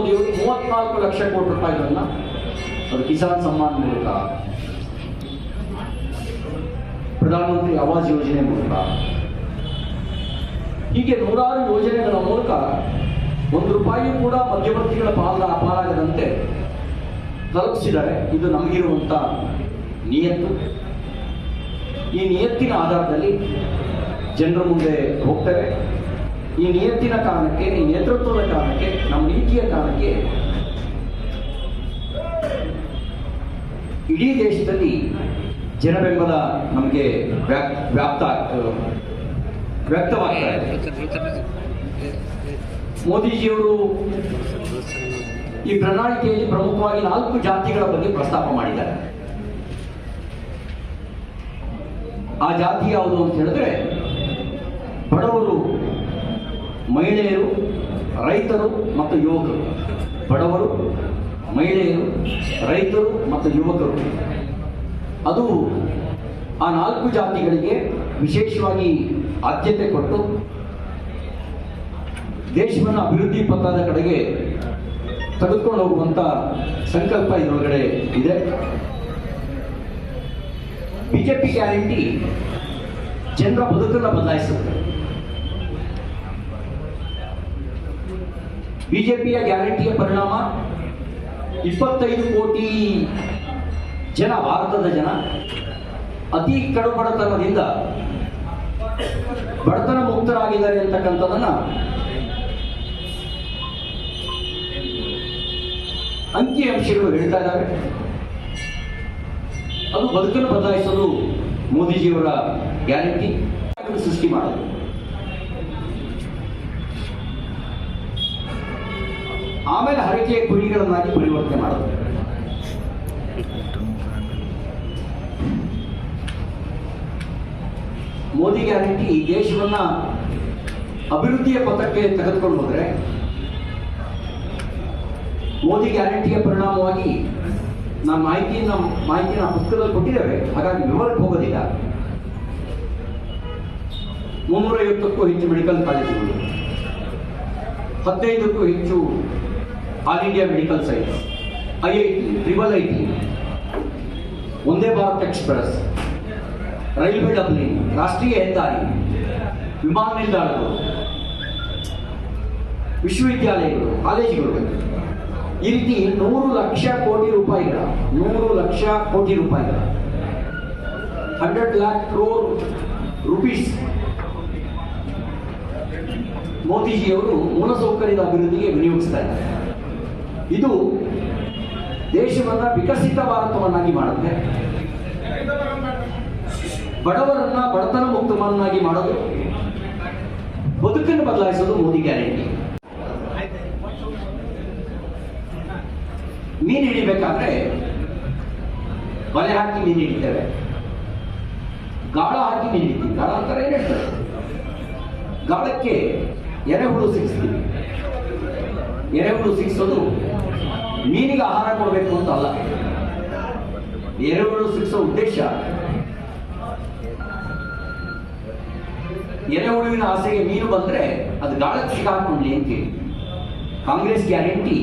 ಮೋದಿಯವರು ಮೂವತ್ನಾಲ್ಕು ಲಕ್ಷ ಕೋಟಿ ರೂಪಾಯಿಗಳನ್ನ ಅದು ಕಿಸಾನ್ ಸಮ್ಮಾನ್ ಮೂಲಕ ಪ್ರಧಾನಮಂತ್ರಿ ಆವಾಸ್ ಯೋಜನೆ ಮೂಲಕ. ಹೀಗೆ ನೂರಾರು ಯೋಜನೆಗಳ ಮೂಲಕ ಒಂದು ರೂಪಾಯಿ ಕೂಡ ಮಧ್ಯವರ್ತಿಗಳ ಪಾಲ ಅಪಾರಾಗದಂತೆ ತಲುಪಿಸಿದ್ದಾರೆ. ಇದು ನಮಗಿರುವಂಥ ನಿಯತ್ತು. ಈ ನಿಯತ್ತಿನ ಆಧಾರದಲ್ಲಿ ಜನರ ಮುಂದೆ ಹೋಗ್ತೇವೆ ಈ ನಿಯತ್ತಿನ ಕಾರಣಕ್ಕೆ, ಈ ನೇತೃತ್ವದ ಕಾರಣಕ್ಕೆ ಇಡೀ ದೇಶದಲ್ಲಿ ಜನಬೆಂಬಲ ನಮಗೆ ವ್ಯಾಪ್, ವ್ಯಾಪ್ತ ವ್ಯಕ್ತವಾಗ್ತಾ ಇದೆ. ಮೋದಿಜಿಯವರು ಈ ಪ್ರಣಾಳಿಕೆಯಲ್ಲಿ ಪ್ರಮುಖವಾಗಿ ನಾಲ್ಕು ಜಾತಿಗಳ ಬಗ್ಗೆ ಪ್ರಸ್ತಾಪ ಮಾಡಿದ್ದಾರೆ. ಆ ಜಾತಿ ಯಾವುದು ಅಂತ ಹೇಳಿದ್ರೆ ಬಡವರು ಮಹಿಳೆಯರು, ರೈತರು ಮತ್ತು ಯುವಕರು. ಬಡವರು ಮಹಿಳೆಯರು, ರೈತರು ಮತ್ತು ಯುವಕರು. ಅದು ಆ ನಾಲ್ಕು ಜಾತಿಗಳಿಗೆ ವಿಶೇಷವಾಗಿ ಆದ್ಯತೆ ಕೊಟ್ಟು ದೇಶವನ್ನು ಅಭಿವೃದ್ಧಿ ಪಥದ ಕಡೆಗೆ ತೆಗೆದುಕೊಂಡು ಹೋಗುವಂಥ ಸಂಕಲ್ಪ ಇದರೊಳಗಡೆ ಇದೆ. ಬಿಜೆಪಿ ಗ್ಯಾರಂಟಿ ಜನರ ಬದುಕನ್ನು ಬದಲಾಯಿಸುತ್ತೆ. ಬಿಜೆಪಿಯ ಗ್ಯಾರಂಟಿಯ ಪರಿಣಾಮ ಇಪ್ಪತ್ತೈದು ಕೋಟಿ ಜನ, ಭಾರತದ ಜನ, ಅತಿ ಕಡುಬಡತನದಿಂದ ಬಡತನ ಮುಕ್ತರಾಗಿದ್ದಾರೆ ಅಂತಕ್ಕಂಥದನ್ನ ಅಂಕಿ ಅಂಶಗಳು ಹೇಳ್ತಾ ಇದ್ದಾರೆ ಅದು ಬದುಕನ್ನು ಬದಲಾಯಿಸಲು ಮೋದಿಜಿಯವರ ಗ್ಯಾರಂಟಿ. ಸೃಷ್ಟಿ ಮಾಡೋದು. ಆಮೇಲೆ ಹರಕೆಯ ಕುರಿಗಳನ್ನಾಗಿ ಪರಿವರ್ತನೆ ಮಾಡುತ್ತೆ. ಮೋದಿ ಗ್ಯಾರಂಟಿ ಈ ದೇಶವನ್ನ ಅಭಿವೃದ್ಧಿಯ ಪಥಕ್ಕೆ ತೆಗೆದುಕೊಂಡು ಹೋದ್ರೆ ಮೋದಿ ಗ್ಯಾರಂಟಿಯ ಪರಿಣಾಮವಾಗಿ ನಮ್ಮ ಮಾಹಿತಿಯನ್ನು ಮಾಹಿತಿನ ಪುಸ್ತಕದಲ್ಲಿ ಕೊಟ್ಟಿದ್ದೇವೆ. ಹಾಗಾಗಿ ವಿವರಕ್ಕೆ ಹೋಗೋದಿಲ್ಲ. ಮುನ್ನೂರೈವತ್ತಕ್ಕೂ ಹೆಚ್ಚು ಮೆಡಿಕಲ್ ಕಾಲೇಜುಗಳು, ಹದಿನೈದಕ್ಕೂ ಹೆಚ್ಚು all India medical science I I T triple I T ಒಂದೇ ಭಾರತ್ ಎಕ್ಸ್ಪ್ರೆಸ್ ರೈಲ್ವೆ ಡಬ್ಲಿ ರಾಷ್ಟ್ರೀಯ ಹೆದ್ದಾರಿ ವಿಮಾನ ನಿಲ್ದಾಣಗಳು ವಿಶ್ವವಿದ್ಯಾಲಯಗಳು ಕಾಲೇಜುಗಳು ಈ ರೀತಿ ನೂರು ಲಕ್ಷ ಕೋಟಿ ರೂಪಾಯಿಗಳ ನೂರು ಲಕ್ಷ ಕೋಟಿ ರೂಪಾಯಿಗಳ ಹಂಡ್ರೆಡ್ ಲ್ಯಾಕ್ ಕ್ರೋರ್ ರುಪೀಸ್ ಮೋದಿಜಿಯವರು ಮೂಲಸೌಕರ್ಯದ ಅಭಿವೃದ್ಧಿಗೆ ವಿನಿಯೋಗಿಸ್ತಾ ಇದ್ದಾರೆ. ಇದು ದೇಶವನ್ನ ವಿಕಸಿತ ಭಾರತವನ್ನಾಗಿ ಮಾಡುತ್ತೆ. ಬಡವರನ್ನ ಬಡತನ ಮುಕ್ತವನ್ನಾಗಿ ಮಾಡೋದು, ಬದುಕನ್ನು ಬದಲಾಯಿಸೋದು ಮೋದಿ ಗ್ಯಾರಂಟಿ. ಮೀನು ಹಿಡಿಬೇಕಾದ್ರೆ ಬಲೆ ಹಾಕಿ ಮೀನು ಹಿಡಿತೇವೆ. ಗಾಳ ಹಾಕಿ ಮೀನು ಹಿಡಿತೀವಿ. ಗಾಳ ಅಂತಾರೆ ಏನ್ ಗಾಳಕ್ಕೆ ಎರೆಹುಳು ಸಿಕ್ಸ್ತೀವಿ ಎರೆಹುಳು ಸಿಕ್ಸೋದು ಮೀನಿಗೆ ಆಹಾರ ಕೊಡಬೇಕು ಅಂತ ಅಲ್ಲ. ಎರೆಹುಳು ಸಿಕ್ಸೋ ಉದ್ದೇಶ. ಎರೆಹುಳುವಿನ ಆಸೆಗೆ ಮೀನು ಬಂದ್ರೆ ಅದು ಗಾಳಕ್ಕೆ ಸಿಗಾಕೊಂಡ್ಲಿ ಅಂತೇಳಿ ಕಾಂಗ್ರೆಸ್ ಗ್ಯಾರಂಟಿ.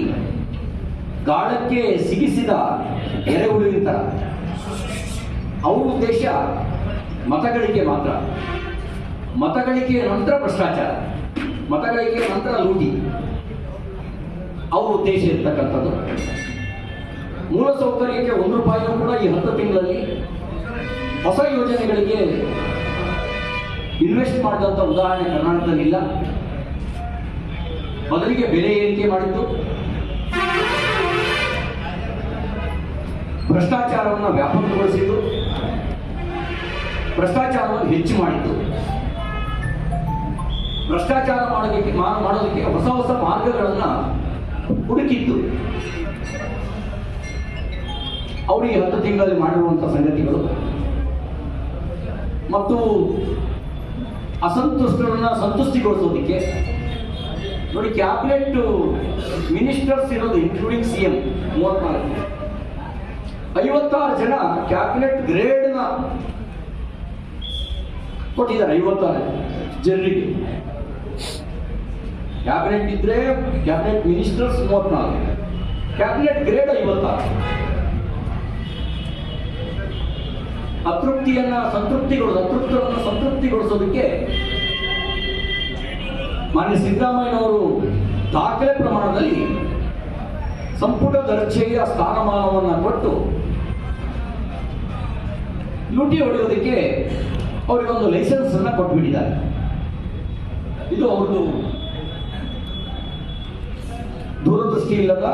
ಗಾಳಕ್ಕೆ ಸಿಗಿಸಿದ ಎರೆಹುಳುವಿನ ತರ. ಅವ್ರ ಉದ್ದೇಶ ಮತಗಳಿಕೆ ಮಾತ್ರ. ಮತಗಳಿಕೆಯ ನಂತರ ಭ್ರಷ್ಟಾಚಾರ. ಮತಗಳಿಕೆಯ ನಂತರ ಲೂಟಿ. ಅವ್ರ ಉದ್ದೇಶ ಇರ್ತಕ್ಕಂಥದ್ದು. ಮೂಲಸೌಕರ್ಯಕ್ಕೆ ಒಂದು ರೂಪಾಯಿಯೂ ಕೂಡ ಈ ಹತ್ತು ತಿಂಗಳಲ್ಲಿ ಹೊಸ ಯೋಜನೆಗಳಿಗೆ ಇನ್ವೆಸ್ಟ್ ಮಾಡಿದಂಥ ಉದಾಹರಣೆ ಕರ್ನಾಟಕದಲ್ಲಿಲ್ಲ. ಬದಲಿಗೆ ಬೆಲೆ ಏರಿಕೆ ಮಾಡಿದ್ದು. ಭ್ರಷ್ಟಾಚಾರವನ್ನು ವ್ಯಾಪಕಗೊಳಿಸಿದ್ದು. ಭ್ರಷ್ಟಾಚಾರವನ್ನು ಹೆಚ್ಚು ಮಾಡಿದ್ದು. ಭ್ರಷ್ಟಾಚಾರ ಮಾಡೋದಕ್ಕೆ ಮಾಡೋದಕ್ಕೆ ಹೊಸ ಹೊಸ ಮಾರ್ಗಗಳನ್ನ ಹುಡುಕಿದ್ದು. ಅವರಿಗೆ ಹತ್ತು ತಿಂಗಳಲ್ಲಿ ಮಾಡಿರುವಂಥ ಸಂಗತಿಗಳು. ಮತ್ತು ಅಸಂತುಷ್ಟರನ್ನ ಸಂತುಷ್ಟಿಗೊಳಿಸೋದಕ್ಕೆ ನೋಡಿ, ಕ್ಯಾಬಿನೆಟ್ ಮಿನಿಸ್ಟರ್ಸ್ ಇರೋದು ಇನ್ಕ್ಲೂಡಿಂಗ್ ಸಿ ಎಂ ಮೂವತ್ನಾಲ್ಕು. ಐವತ್ತಾರು ಜನ ಕ್ಯಾಬಿನೆಟ್ ಗ್ರೇಡ್ನ ಕೊಟ್ಟಿದ್ದಾರೆ, ಐವತ್ತಾರು ಜನರಿಗೆ. ಕ್ಯಾಬಿನೆಟ್ ಇದ್ರೆ ಕ್ಯಾಬಿನೆಟ್ ಮಿನಿಸ್ಟರ್ಸ್ ಮೂವತ್ನಾಲ್ಕು. ಕ್ಯಾಬಿನೆಟ್ ಗ್ರೇಡ್ ಐವತ್ತಾರು. ಅತೃಪ್ತಿಯನ್ನ ಸಂತೃಪ್ತಿಗೊಳಿಸ ಅತೃಪ್ತರನ್ನ ಸಂತೃಪ್ತಿಗೊಳಿಸೋದಕ್ಕೆ ಮಾನ್ಯ ಸಿದ್ದರಾಮಯ್ಯನವರು ದಾಖಲೆ ಪ್ರಮಾಣದಲ್ಲಿ ಸಂಪುಟ ದರ್ಜೆಯ ಸ್ಥಾನಮಾನವನ್ನು ಕೊಟ್ಟು ಲೂಟಿ ಹೊಡೆಯೋದಕ್ಕೆ ಅವರಿಗೊಂದು ಲೈಸೆನ್ಸ್ ಅನ್ನ ಕೊಟ್ಬಿಟ್ಟಿದ್ದಾರೆ. ಇದು ಅವ್ರದ್ದು ದೂರದೃಷ್ಟಿ ಇಲ್ಲದ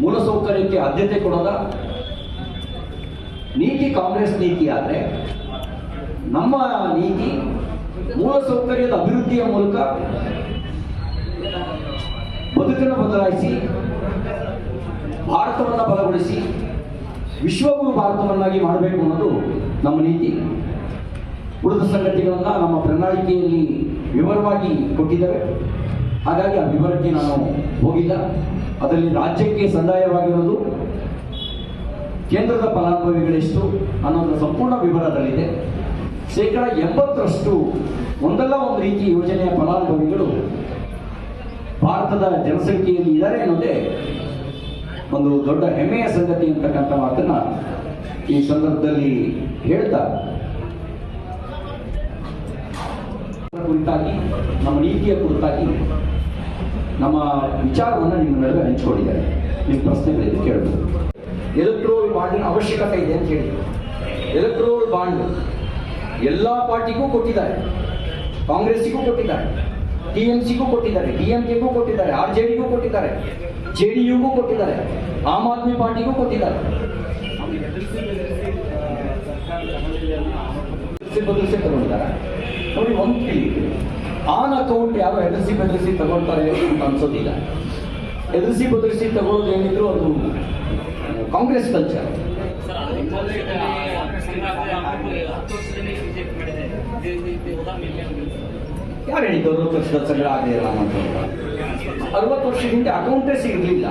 ಮೂಲಸೌಕರ್ಯಕ್ಕೆ ಆದ್ಯತೆ ಕೊಡದ ನೀತಿ ಕಾಂಗ್ರೆಸ್ ನೀತಿ ಆದರೆ ನಮ್ಮ ನೀತಿ ಮೂಲಸೌಕರ್ಯದ ಅಭಿವೃದ್ಧಿಯ ಮೂಲಕ ಬದುಕನ್ನು ಬದಲಾಯಿಸಿ, ಭಾರತವನ್ನು ಬಲಗೊಳಿಸಿ ವಿಶ್ವಗುರು ಭಾರತವನ್ನಾಗಿ ಮಾಡಬೇಕು ಅನ್ನೋದು ನಮ್ಮ ನೀತಿ. ಉಳಿದ ಸಂಗತಿಗಳನ್ನು ನಮ್ಮ ಪ್ರಣಾಳಿಕೆಯಲ್ಲಿ ವಿವರವಾಗಿ ಕೊಟ್ಟಿದ್ದೇವೆ ಹಾಗಾಗಿ ಆ ವಿವರಕ್ಕೆ ನಾನು ಹೋಗಿಲ್ಲ. ಅದರಲ್ಲಿ ರಾಜ್ಯಕ್ಕೆ ಸಂದಾಯವಾಗಿರೋದು ಕೇಂದ್ರದ ಫಲಾನುಭವಿಗಳೆಷ್ಟು ಅನ್ನೋದರ ಸಂಪೂರ್ಣ ವಿವರದಲ್ಲಿದೆ. ಶೇಕಡ ಎಂಬತ್ತರಷ್ಟು ಒಂದಲ್ಲ ಒಂದು ರೀತಿ ಯೋಜನೆಯ ಫಲಾನುಭವಿಗಳು ಭಾರತದ ಜನಸಂಖ್ಯೆಯಲ್ಲಿ ಇದ್ದಾರೆ ಅನ್ನೋದೇ ಒಂದು ದೊಡ್ಡ ಹೆಮ್ಮೆಯ ಸಂಗತಿ ಅಂತಕ್ಕಂಥ ಮಾತನ್ನ ಈ ಸಂದರ್ಭದಲ್ಲಿ ಹೇಳ್ತಾ. ಕುರಿತಾಗಿ, ನಮ್ಮ ನೀತಿಯ ಕುರಿತಾಗಿ ನಮ್ಮ ವಿಚಾರವನ್ನು ನಿಮ್ಮ ನಡುವೆ ಹಂಚಿಕೊಂಡಿದ್ದಾರೆ. ನಿಮ್ಮ ಪ್ರಶ್ನೆಗಳಿದೆ ಕೇಳಬಹುದು ಎಲೆಕ್ಟ್ರೋಲ್ ಬಾಂಡಿನ ಅವಶ್ಯಕತೆ ಇದೆ ಅಂತ ಹೇಳಿ. ಎಲೆಕ್ಟ್ರೋಲ್ ಬಾಂಡ್ ಎಲ್ಲ ಪಾರ್ಟಿಗೂ ಕೊಟ್ಟಿದ್ದಾರೆ. ಕಾಂಗ್ರೆಸ್ಸಿಗೂ ಕೊಟ್ಟಿದ್ದಾರೆ. ಟಿ ಎಂ ಸಿಗೂ ಕೊಟ್ಟಿದ್ದಾರೆ. ಡಿ ಎಂ ಕೆಗೂ ಕೊಟ್ಟಿದ್ದಾರೆ. ಆರ್ ಜೆ ಡಿಗೂ ಕೊಟ್ಟಿದ್ದಾರೆ. ಜೆ ಡಿ ಯುಗೂ ಕೊಟ್ಟಿದ್ದಾರೆ. ಆಮ್ ಆದ್ಮಿ ಪಾರ್ಟಿಗೂ ಕೊಟ್ಟಿದ್ದಾರೆ. ಬದಲಿಸಿ ತಗೊಂಡಿದ್ದಾರೆ. ನೋಡಿ, ಒಂದು ತಿಳಿ. ಆನ್ ಅಕೌಂಟ್ ಯಾರು ಎದುರಿಸಿ ಬೆದರಿಸಿ ತಗೊಳ್ತಾರೆ ಅಂತ ಅನ್ಸೋದಿಲ್ಲ. ಎದುರಿಸಿ ಬದಲಿಸಿ ತಗೊಳ್ಳೋದು ಏನಿದ್ರು ಅದು ಕಾಂಗ್ರೆಸ್ ಕಲ್ಚರ್. ಯಾರು ಹೇಳಿದ್ದು ಅರವತ್ತು ವರ್ಷದ ಸಂಗ್ರಹ ಆಗಲಿಲ್ಲ ಇಲ್ಲ ಅಂತ? ಅರವತ್ತು ವರ್ಷದ ಹಿಂದೆ ಅಕೌಂಟೇ ಸಿಗಲಿಲ್ಲ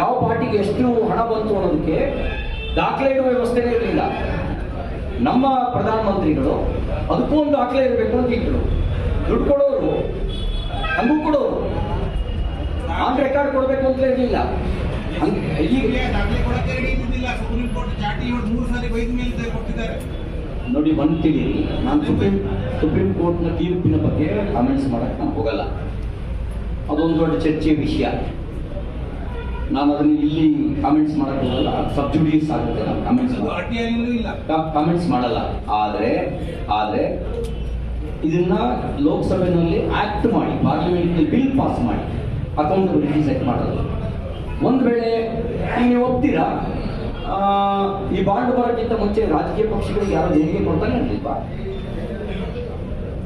ಯಾವ ಪಾರ್ಟಿಗೆ ಎಷ್ಟು ಹಣ ಬಂತು ಅನ್ನೋದಕ್ಕೆ ದಾಖಲೆ ಇಡುವ ವ್ಯವಸ್ಥೆನೇ ಇರಲಿಲ್ಲ. ನಮ್ಮ ಪ್ರಧಾನಮಂತ್ರಿಗಳು ಅದಕ್ಕೂ ಒಂದು ದಾಖಲೆ ಇರಬೇಕು ಅಂತ ಇದ್ರು. ದುಡ್ಡು ಕೊಡೋರು ಹಂಗೂ ಕೊಡೋರು. ಆನ್ ರೆಕಾರ್ಡ್ ಕೊಡಬೇಕು ಅಂತ ಇರಲಿಲ್ಲ ಹಂಗೆ ಈಗ ದಾಖಲೆ ಕೊಡಕ್ಕೆ ರೆಡಿ ಇದ್ದಿಲ್ಲ ಸುಪ್ರೀಂ ಕೋರ್ಟ್ ಚಾಟಿ ಇವತ್ತು ಮೂರು ಸಾರಿ ಬೈದ ಮೇಲೆ ಕೊಟ್ಟಿದ್ದಾರೆ. ನೋಡಿ ಒಂದು ತಿಳಿಯಿರಿ ನಾನು ಸುಪ್ರೀಂ ಸುಪ್ರೀಂ ಕೋರ್ಟ್ನ ತೀರ್ಪಿನ ಬಗ್ಗೆ ಕಾಮೆಂಟ್ಸ್ ಮಾಡಕ್ಕೆ ನಾನು ಹೋಗಲ್ಲ. ಅದೊಂದು ದೊಡ್ಡ ಚರ್ಚೆಯ ವಿಷಯ. ನಾನು ಅದನ್ನ ಇಲ್ಲಿ ಕಾಮೆಂಟ್ಸ್ ಮಾಡೋಕ್ಕಾಗಲ್ಲ. ಸಬ್ಜುಡಿಯಸ್ ಆಗುತ್ತೆ ಕಾಮೆಂಟ್ಸ್ ಇಲ್ಲ. ಕಾಮೆಂಟ್ಸ್ ಮಾಡಲ್ಲ. ಆದರೆ ಆದರೆ ಇದನ್ನ ಲೋಕಸಭೆನಲ್ಲಿ ಆಕ್ಟ್ ಮಾಡಿ ಪಾರ್ಲಿಮೆಂಟ್ ಬಿಲ್ ಪಾಸ್ ಮಾಡಿ ಅಕೌಂಟಬಿಲಿಟಿ ಸೆಟ್ ಮಾಡೋದು. ಒಂದು ವೇಳೆ ನೀವು ಒಪ್ತೀರಾ? ಈ ಬಾಂಡ್ ಬರೋಕ್ಕಿಂತ ಮುಂಚೆ ರಾಜಕೀಯ ಪಕ್ಷಗಳಿಗೆ ಯಾರು ದೇಣಿಗೆ ಕೊಡ್ತಾನೆ ಇರ್ಲಿಲ್ವಾ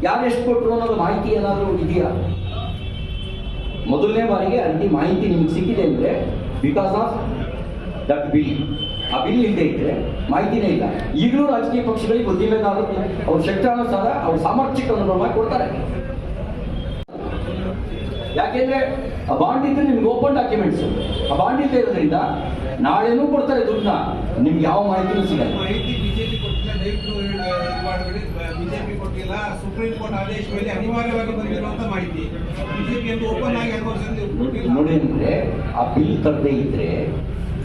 ಯಾರು ಎಷ್ಟು ಕೊಟ್ಟರು ಅನ್ನೋದು ಮಾಹಿತಿ ಏನಾದರೂ ಇದೆಯಾ? ಮೊದಲನೇ ಬಾರಿಗೆ ಅಲ್ಲಿ ಮಾಹಿತಿ ನಿಮ್ಗೆ ಸಿಕ್ಕಿದೆ ಅಂದರೆ ಬಿಕಾಸ್ ಆಫ್ ದಟ್ ಬಿಲ್ ಆ ಬಿಲ್ ಇಲ್ಲದೆ ಇದ್ರೆ ಮಾಹಿತಿನೇ ಇಲ್ಲ. ಈಗಲೂ ರಾಜಕೀಯ ಪಕ್ಷಗಳಿಗೆ ಬುದ್ಧಿಮೇಲಾದ್ರು ಅವ್ರ ಶಕ್ತಾನುಸಾರ ಅವ್ರ ಸಾಮರ್ಥ್ಯಕ್ಕೆ ಅನುಭವ ಕೊಡ್ತಾರೆ. ಯಾಕೆಂದ್ರೆ ಆ ಬಾಂಡ್ ಇದ್ರೆ ನಿಮ್ಗೆ ಓಪನ್ ಡಾಕ್ಯುಮೆಂಟ್ಸ್ ಆ ಬಾಂಡ್ ಇಲ್ಲದೆ ಇರೋದ್ರಿಂದ ನಾಳೆನೂ ಕೊಡ್ತಾರೆ ದುಡ್ಡನ್ನ. ನಿಮ್ಗೆ ಯಾವ ಮಾಹಿತಿನೂ ಸಿಗಲ್ಲ ಮಾಹಿತಿ ಬಿಜೆಪಿ ಕೊಟ್ಟಿಲ್ಲ ದಯವಿಟ್ಟು ಇದು ಮಾಡಬೇಡಿ ಕೊಟ್ಟಿಲ್ಲ ಸುಪ್ರೀಂ ಕೋರ್ಟ್ ಆದೇಶ ಮೇಲೆ ಅನಿವಾರ್ಯವಾಗಿ ಬಂದಿರುವಂತ ಮಾಹಿತಿ. ಬಿಜೆಪಿ ಎಂದು ಓಪನ್ ಆಗಿ ವರ್ಷದಿಂದ ನೋಡಿ ಅಂದ್ರೆ ಆ ಬಿಲ್ ತರದೇ ಇದ್ರೆ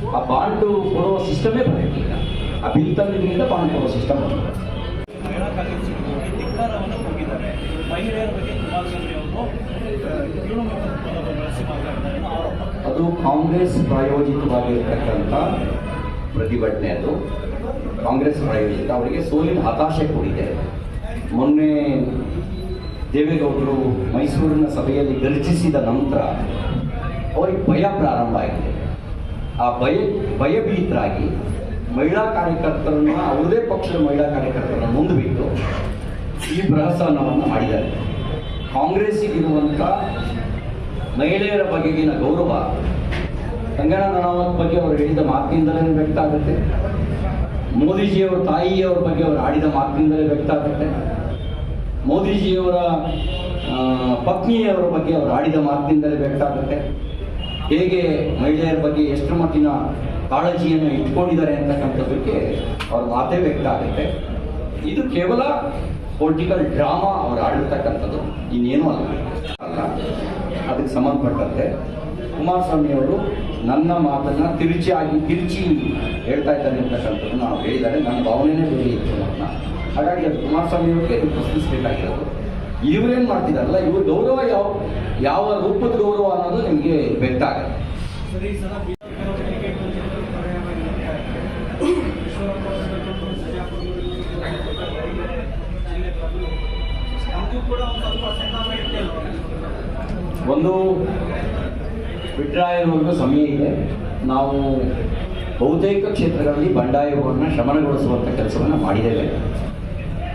ಆ ಬಾಂಡ್ ಕೊಡುವ ಸಿಸ್ಟಮೇ ಬರೋಕ್ಕಿಲ್ಲ ಆ ಬಿಲ್ ತಂದಿದ್ರಿಂದ ಬಾಂಡ್ ಕೊಡುವ ಸಿಸ್ಟಮ್ ಮಹಿಳಾ ಧಿಕ್ಕಾರವನ್ನು ಕೂಗಿದ್ದಾರೆ ಮಹಿಳೆಯರ ಬಗ್ಗೆ ಕುಮಾರಸ್ವಾಮಿ ಅವರು ಬಳಸಿ ಅದು ಕಾಂಗ್ರೆಸ್ ಪ್ರಾಯೋಜಿತವಾಗಿರ್ತಕ್ಕಂಥ ಪ್ರತಿಭಟನೆ ಅದು. ಕಾಂಗ್ರೆಸ್ ಪ್ರಾಯೋಜಿತ ಅವರಿಗೆ ಸೋಲಿನ ಹತಾಶೆ ಕೂಡಿದೆ. ಮೊನ್ನೆ ದೇವೇಗೌಡರು ಮೈಸೂರಿನ ಸಭೆಯಲ್ಲಿ ಗರ್ಜಿಸಿದ ನಂತರ ಅವರಿಗೆ ಭಯ ಪ್ರಾರಂಭ ಆಗಿದೆ. ಆ ಭಯ, ಭಯಭೀತರಾಗಿ ಮಹಿಳಾ ಕಾರ್ಯಕರ್ತರನ್ನು ಅವರದೇ ಪಕ್ಷದ ಮಹಿಳಾ ಕಾರ್ಯಕರ್ತರನ್ನ ಮುಂದುಬಿಟ್ಟು ಈ ಪ್ರಹಸನವನ್ನು ಮಾಡಿದ್ದಾರೆ. ಕಾಂಗ್ರೆಸ್ಸಿಗಿರುವಂಥ ಮಹಿಳೆಯರ ಬಗೆಗಿನ ಗೌರವ ಕಂಗಣ ರಣಾವತ್ ಬಗ್ಗೆ ಅವರು ಹೇಳಿದ ಮಾತಿನಿಂದಲೇ ವ್ಯಕ್ತ ಆಗುತ್ತೆ. ಮೋದಿಜಿಯವರ ತಾಯಿಯವ್ರ ಬಗ್ಗೆ ಅವರು ಆಡಿದ ಮಾತಿನಿಂದಲೇ ವ್ಯಕ್ತ ಆಗುತ್ತೆ. ಮೋದಿಜಿಯವರ ಪತ್ನಿಯವರ ಬಗ್ಗೆ ಅವರು ಆಡಿದ ಮಾತಿನಿಂದಲೇ ವ್ಯಕ್ತ ಆಗುತ್ತೆ ಹೇಗೆ ಮಹಿಳೆಯರ ಬಗ್ಗೆ ಎಷ್ಟು ಮಟ್ಟಿನ ಕಾಳಜಿಯನ್ನು ಇಟ್ಕೊಂಡಿದ್ದಾರೆ ಅಂತಕ್ಕಂಥದ್ದಕ್ಕೆ ಅವ್ರ ಮಾತೇ ವ್ಯಕ್ತ ಆಗುತ್ತೆ ಇದು ಕೇವಲ ಪೊಲಿಟಿಕಲ್ ಡ್ರಾಮಾ ಅವ್ರು ಆಡಿರ್ತಕ್ಕಂಥದ್ದು, ಇನ್ನೇನೂ ಅಲ್ಲ. ಅಲ್ಲ ಅದಕ್ಕೆ ಸಂಬಂಧಪಟ್ಟಂತೆ ಕುಮಾರಸ್ವಾಮಿ ಅವರು ನನ್ನ ಮಾತನ್ನ ತಿರುಚಿ ಆಗಿ, ತಿರುಚಿ ಹೇಳ್ತಾ ಇದ್ದಾರೆ ಅಂತಕ್ಕಂಥದ್ದು ನಾವು ಹೇಳಿದ್ದಾರೆ. ನನ್ನ ಭಾವನೆನೇ ಇತ್ತು ನನ್ನ ಹಾಗಾಗಿ ಅದು ಕುಮಾರಸ್ವಾಮಿ ಅವರಿಗೆ ಪ್ರಶ್ನಿಸಬೇಕಾಗಿರೋದು ಇವರೇನು ಮಾಡ್ತಿದಾರಲ್ಲ ಇವ್ರ ಗೌರವ ಯಾವ ಯಾವ ರೂಪದ ಗೌರವ ಅನ್ನೋದು ನಿಮಗೆ ವ್ಯಕ್ತ ಆಗುತ್ತೆ. ಒಂದು ವಿಡ್ರಾಯ ಸಂತಾಪ ಒಂದು ವಿಡ್ರಾಯಲ್ವರೆಗೂ ಸಮಯ ಇದೆ. ನಾವು ಬಹುತೇಕ ಕ್ಷೇತ್ರಗಳಲ್ಲಿ ಬಂಡಾಯವನ್ನು ಶಮನಗೊಳಿಸುವಂಥ ಕೆಲಸವನ್ನು ಮಾಡಿದ್ದೇವೆ.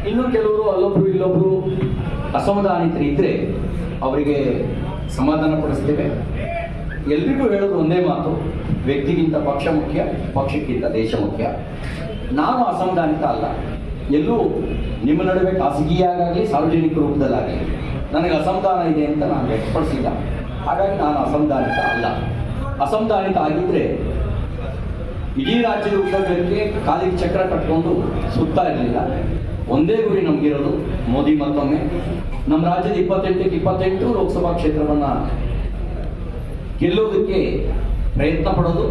ಇನ್ನು ಕೆಲವರು ಅಲ್ಲೊಬ್ರು, ಇಲ್ಲೊಬ್ರು ಅಸಮಾಧಾನಿತರು ಇದ್ರೆ ಅವರಿಗೆ ಸಮಾಧಾನ ಪಡಿಸ್ತೇವೆ. ಎಲ್ರಿಗೂ ಹೇಳೋದು ಒಂದೇ ಮಾತು, ವ್ಯಕ್ತಿಗಿಂತ ಪಕ್ಷ ಮುಖ್ಯ, ಪಕ್ಷಕ್ಕಿಂತ ದೇಶ ಮುಖ್ಯ. ನಾನು ಅಸಮಾಧಾನಿತ ಅಲ್ಲ. ಎಲ್ಲೂ ನಿಮ್ಮ ನಡುವೆ ಖಾಸಗಿಯಾಗಲಿ ಸಾರ್ವಜನಿಕ ರೂಪದಲ್ಲಾಗಲಿ, ನನಗೆ ಅಸಮಾಧಾನ ಇದೆ ಅಂತ ನಾನು ವ್ಯಕ್ತಪಡಿಸಿಲ್ಲ. ಹಾಗಾಗಿ ನಾನು ಅಸಮಾಧಾನಿತ ಅಲ್ಲ. ಅಸಮಾಧಾನಿತ ಆಗಿದ್ದರೆ ಇಡೀ ರಾಜ್ಯದ ಉದ್ಯೋಗಕ್ಕೆ ಕಾಲಿಗೆ ಚಕ್ರ ಕಟ್ಕೊಂಡು ಸುತ್ತಾ ಇರಲಿಲ್ಲ. ಒಂದೇ ಗುರಿ ನಮಗಿರೋದು ಮೋದಿ ಮತ್ತೊಮ್ಮೆ. ನಮ್ಮ ರಾಜ್ಯದ ಇಪ್ಪತ್ತೆಂಟಕ್ಕೆ ಇಪ್ಪತ್ತೆಂಟು ಲೋಕಸಭಾ ಕ್ಷೇತ್ರವನ್ನು ಗೆಲ್ಲೋದಕ್ಕೆ ಪ್ರಯತ್ನ ಪಡೋದು.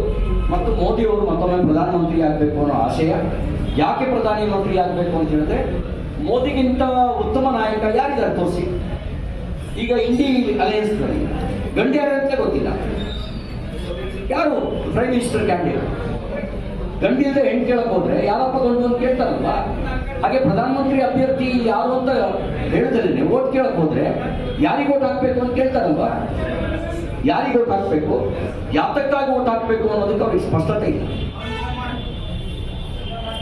ಮತ್ತು ಮೋದಿ ಅವರು ಮತ್ತೊಮ್ಮೆ ಪ್ರಧಾನಮಂತ್ರಿ ಆಗಬೇಕು ಅನ್ನೋ ಆಶಯ. ಯಾಕೆ ಪ್ರಧಾನಿ ಮಂತ್ರಿ ಆಗಬೇಕು ಅಂತ ಹೇಳಿದ್ರೆ, ಮೋದಿಗಿಂತ ಉತ್ತಮ ನಾಯಕ ಯಾರಿದ್ದಾರೆ ತೋರಿಸಿ. ಈಗ ಇಂಡಿ ಅಲಯನ್ಸ್ನಲ್ಲಿ ಗಂಡಿ ಯಾರಂತಲೇ ಗೊತ್ತಿಲ್ಲ. ಯಾರು ಪ್ರೈಮ್ ಮಿನಿಸ್ಟರ್ ಕ್ಯಾಂಡಿಡೇಟ್ ಗಂಡಿ ಅಂದ್ರೆ ಹೆಣ್ಣು ಕೇಳಕ್ ಹೋದ್ರೆ ಯಾರಪ್ಪ ಗಂಡು ಅಂತ ಕೇಳ್ತಾರಲ್ವಾ? ಹಾಗೆ ಪ್ರಧಾನಮಂತ್ರಿ ಅಭ್ಯರ್ಥಿ ಯಾರು ಅಂತ ಹೇಳ್ತಾರೆ ಓಟ್ ಕೇಳಕ್ ಹೋದ್ರೆ ಯಾರಿಗೆ ಓಟ್ ಹಾಕ್ಬೇಕು ಅಂತ ಕೇಳ್ತಾರಲ್ವಾ? ಯಾರಿಗೆ ಓಟ್ ಹಾಕ್ಬೇಕು? ಯಾತಕ್ಕಾಗಿ ಓಟ್ ಹಾಕ್ಬೇಕು ಅನ್ನೋದಕ್ಕೆ ಅವ್ರಿಗೆ ಸ್ಪಷ್ಟತೆ ಇಲ್ಲ.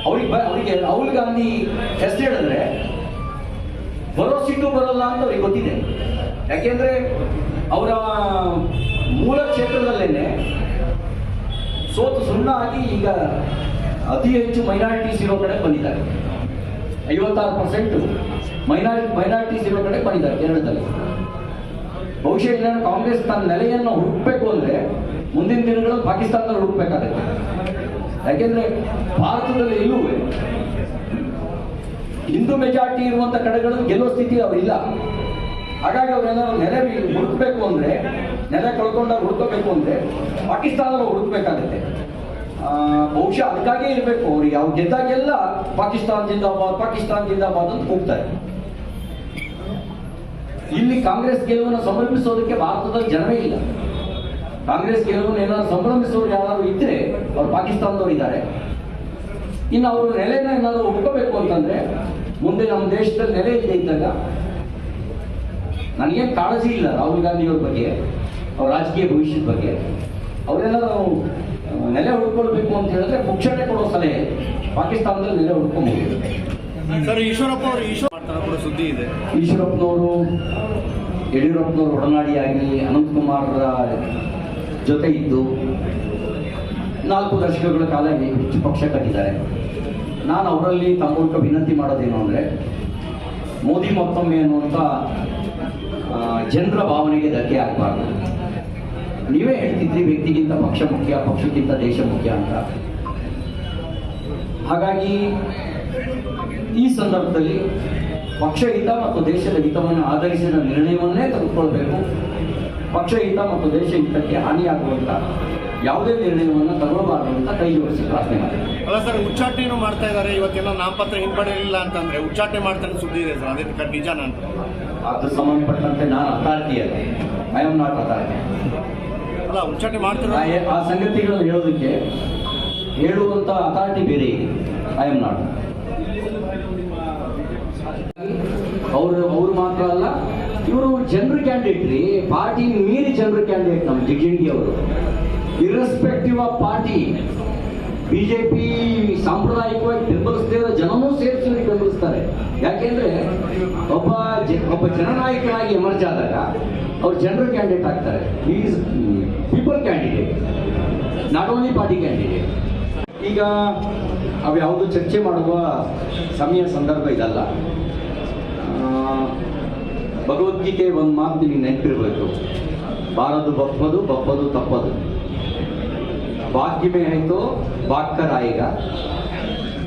ಅವ್ರಿಗೆ ಅವರಿಗೆ ರಾಹುಲ್ ಗಾಂಧಿ ಹೆಸರು ಹೇಳಿದ್ರೆ ಬರೋ ಸಿಟ್ಟು ಬರಲ್ಲ ಅಂತ ಅವ್ರಿಗೆ ಗೊತ್ತಿದೆ. ಯಾಕೆಂದ್ರೆ ಅವರ ಮೂಲ ಕ್ಷೇತ್ರದಲ್ಲೇನೆ ಸೋತು ಸುಣ್ಣ ಆಗಿ ಈಗ ಅತಿ ಹೆಚ್ಚು ಮೈನಾರಿಟೀಸ್ ಇರೋ ಕಡೆ ಬಂದಿದ್ದಾರೆ. ಐವತ್ತಾರು ಪರ್ಸೆಂಟ್ ಮೈನಾರಿ ಮೈನಾರಿಟೀಸ್ ಇರೋ ಕಡೆ ಬಂದಿದ್ದಾರೆ ಕೇರಳದಲ್ಲಿ. ಬಹುಶಃ ಕಾಂಗ್ರೆಸ್ ತನ್ನ ನೆಲೆಯನ್ನು ಹುಡುಕಬೇಕು ಅಂದ್ರೆ ಮುಂದಿನ ದಿನಗಳಲ್ಲಿ ಪಾಕಿಸ್ತಾನದಲ್ಲಿ ಹುಡುಕ್ಬೇಕಾಗುತ್ತೆ. ಯಾಕೆಂದ್ರೆ ಭಾರತದಲ್ಲಿ ಇಲ್ಲೂ ಹಿಂದೂ ಮೆಜಾರಿಟಿ ಇರುವಂತ ಕಡೆಗಳು ಗೆಲ್ಲೋ ಸ್ಥಿತಿ ಅವರಿಲ್ಲ. ಹಾಗಾಗಿ ಅವರೆಲ್ಲ ನೆಲೆ ಹುಡುಕಬೇಕು ಅಂದ್ರೆ, ನೆಲೆ ಕಳ್ಕೊಂಡಾಗ ಹುಡುಕಬೇಕು ಅಂದ್ರೆ ಪಾಕಿಸ್ತಾನದಲ್ಲಿ ಹುಡುಕಬೇಕಾಗುತ್ತೆ. ಬಹುಶಃ ಅದಕ್ಕಾಗೇ ಇರಬೇಕು. ಅವ್ರಿಗೆ ಅವ್ರು ಗೆದ್ದಾಗೆಲ್ಲ ಪಾಕಿಸ್ತಾನ ಜಿಂದಾಬಾದ್ ಪಾಕಿಸ್ತಾನ ಜಿಂದಾಬಾದ್ ಅಂತ ಹೋಗ್ತಾರೆ ಇಲ್ಲಿ ಕಾಂಗ್ರೆಸ್ ಗೆಲುವನ್ನು ಸಂಭ್ರಮಿಸೋದಕ್ಕೆ ಭಾರತದ ಜನವೇ ಇಲ್ಲ. ಕಾಂಗ್ರೆಸ್ ಗೆಲುವನ್ನು ಏನಾದ್ರು ಸಂಭ್ರಮಿಸೋರು ಯಾರು ಇದ್ರೆ ಅವ್ರು ಪಾಕಿಸ್ತಾನದವ್ರು ಇದ್ದಾರೆ. ಇನ್ನು ಅವರು ನೆಲೆನ ಏನಾದ್ರು ಒಪ್ಕೋಬೇಕು ಅಂತಂದ್ರೆ ಮುಂದೆ ನಮ್ಮ ದೇಶದಲ್ಲಿ ನೆಲೆ ಇಲ್ಲದೆ ಇದ್ದಾಗ ನನಗೇನು ಕಾಳಜಿ ಇಲ್ಲ ರಾಹುಲ್ ಗಾಂಧಿ ಅವ್ರ ಬಗ್ಗೆ, ಅವ್ರ ರಾಜಕೀಯ ಭವಿಷ್ಯದ ಬಗ್ಗೆ. ಅವರೆಲ್ಲರೂ ನೆಲೆ ಹುಡ್ಕೊಳ್ಬೇಕು ಅಂತ ಹೇಳಿದ್ರೆ ಪುಕ್ಷಟೆ ಕೊಡೋ ಸಲಹೆ. ಪಾಕಿಸ್ತಾನದಲ್ಲಿ ನೆಲೆ ಹುಡ್ಕೊಂಬೋದು. ಸರ್ ಈಶ್ವರಪ್ಪ ಅವರು ಈಶ್ವರ ಸುದ್ದಿ ಇದೆ. ಈಶ್ವರಪ್ಪನವರು ಯಡಿಯೂರಪ್ಪನವರು ಒಡನಾಡಿಯಾಗಿ ಅನಂತಕುಮಾರ್ ಜೊತೆ ಇದ್ದು ನಾಲ್ಕು ದಶಕಗಳ ಕಾಲ ಹೆಚ್ಚು ಪಕ್ಷ ಕಟ್ಟಿದ್ದಾರೆ. ನಾನು ಅವರಲ್ಲಿ ತಮ್ಮ ಮೂಲಕ ವಿನಂತಿ ಮಾಡೋದೇನು ಅಂದರೆ ಮೋದಿ ಮತ್ತೊಮ್ಮೆ ಅನ್ನುವಂಥ ಜನರ ಭಾವನೆಗೆ ಧಕ್ಕೆ ಆಗಬಾರ್ದು ನೀವೇ ಹೇಳ್ತಿದ್ರಿ ವ್ಯಕ್ತಿಗಿಂತ ಪಕ್ಷ ಮುಖ್ಯ ಪಕ್ಷಕ್ಕಿಂತ ದೇಶ ಮುಖ್ಯ ಅಂತ. ಹಾಗಾಗಿ ಈ ಸಂದರ್ಭದಲ್ಲಿ ಪಕ್ಷ ಹಿತ ಮತ್ತು ದೇಶದ ಹಿತವನ್ನು ಆಧರಿಸಿದ ನಿರ್ಣಯವನ್ನೇ ತೆಗೆದುಕೊಳ್ಬೇಕು. ಪಕ್ಷ ಹಿತ ಮತ್ತು ದೇಶ ಹಿತಕ್ಕೆ ಹಾನಿಯಾಗುವಂತ ಯಾವುದೇ ನಿರ್ಣಯವನ್ನು ತಗೊಳ್ಬಾರದು ಅಂತ ಕೈ ಜೋಡಿಸಿ ಪ್ರಾರ್ಥನೆ ಮಾಡಿ ಅಲ್ಲ ಸರ್ ಉಚ್ಚಾಟನೆಯನ್ನು ಮಾಡ್ತಾ ಇದ್ದಾರೆ. ಇವತ್ತೇನೋ ನಾಮಪತ್ರ ಹಿಂಪಡೆಯಲಿಲ್ಲ ಅಂತಂದ್ರೆ ಉಚ್ಚಾಟನೆ ಮಾಡ್ತಾನೆ ಸುದ್ದಿ ಇದೆ ಸರ್. ಅದಕ್ಕೆ ನಿಜ ನಾನು. ಅದು ಸಂಬಂಧಪಟ್ಟಂತೆ ನಾನು ಅಥಾರಿಟಿ ಅಲ್ಲಿ ಐ ಆಮ್ ನಾಟ್ ಅಥಾರಿಟಿ ಅಲ್ಲ ಉಚ್ಚಾಟನೆ ಮಾಡ್ತಿರೋ ಆ ಸಂಗತಿಗಳನ್ನು ಹೇಳೋದಕ್ಕೆ ಹೇಳುವಂತ ಅಥಾರಿಟಿ ಬೇರೆ ಐ ಆಮ್ ನಾಟ್ ಅವರು ಅವರು ಮಾತ್ರ ಅಲ್ಲ, ಇವರು ಜನರ ಕ್ಯಾಂಡಿಡೇಟ್ ರೀ. ಪಾರ್ಟಿ ಮೀರಿ ಜನರ ಕ್ಯಾಂಡಿಡೇಟ್ ನಮ್ಮ ಜಿಗ್ಜಿಂಡಿ ಅವರು. ಇರ್ರೆಸ್ಪೆಕ್ಟಿವ್ ಆಫ್ ಪಾರ್ಟಿ ಬಿಜೆಪಿ ಸಾಂಪ್ರದಾಯಿಕವಾಗಿ ಬೆಂಬಲಿಸದೇ ಇರೋ ಜನನೂ ಸೇರಿಸಿ ಬೆಂಬಲಿಸ್ತಾರೆ. ಯಾಕೆಂದ್ರೆ, ಒಬ್ಬ ಒಬ್ಬ ಜನನಾಯಕನಾಗಿ ಎಮರ್ಜ್ ಆದಾಗ ಅವ್ರು ಜನರಲ್ ಕ್ಯಾಂಡಿಡೇಟ್ ಆಗ್ತಾರೆ. Is people candidate not only party candidate ಈಗ ಅವ್ಯಾವುದು ಚರ್ಚೆ ಮಾಡುವ ಸಮಯ ಸಂದರ್ಭ ಇದಲ್ಲ. ಭಗವದ್ಗೀತೆ ಒಂದು ಮಾತು ನಿಮಗೆ ನೆನಪಿರಬೇಕು. ಬಾರದು ಬಪ್ಪದು ಬಪ್ಪದು ತಪ್ಪದು. ಭಾಗ್ಯಮೇ ಆಯಿತು ಬಾಕ್ಕರಾಯಿಗ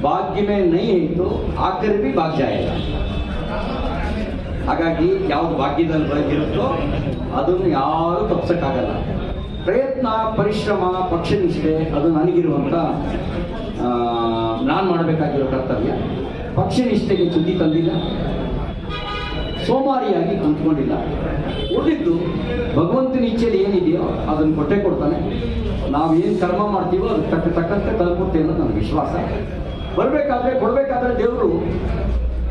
ಭಾಗ್ಯಮೇ ನೈ ಆಯಿತು ಆಕರ್ ಬಿ ಭಾಗ್ಯ ಆಯಿಗ ಹಾಗಾಗಿ ಯಾವ್ದು ಭಾಗ್ಯದಲ್ಲಿ ಬರೆದಿರುತ್ತೋ ಅದನ್ನು ಯಾರು ತಪ್ಸಕ್ಕಾಗಲ್ಲ. ಪ್ರಯತ್ನ, ಪರಿಶ್ರಮ ಪಕ್ಷನಿಷ್ಠೆ ಅದು ನನಗಿರುವಂಥ ನಾನು ಮಾಡಬೇಕಾಗಿರೋ ಕರ್ತವ್ಯ. ಪಕ್ಷನಿಷ್ಠೆಗೆ ಸುದ್ದಿ ತಂದಿಲ್ಲ. ಸೋಮಾರಿಯಾಗಿ ಕುಂತ್ಕೊಂಡಿಲ್ಲ. ಉಳಿದಿದ್ದು ಭಗವಂತನ ಇಚ್ಛೆಯಲ್ಲಿ ಏನಿದೆಯೋ ಅದನ್ನು ಕೊಟ್ಟೆ ಕೊಡ್ತಾನೆ. ನಾವೇನು ಕರ್ಮ ಮಾಡ್ತೀವೋ ಅದಕ್ಕೆ ತಕ್ಕ ತಕ್ಕಂತೆ ತಲುಪುತ್ತೆ ಅನ್ನೋದು ನನ್ನ ವಿಶ್ವಾಸ. ಬರಬೇಕಾದ್ರೆ ಕೊಡಬೇಕಾದ್ರೆ ದೇವರು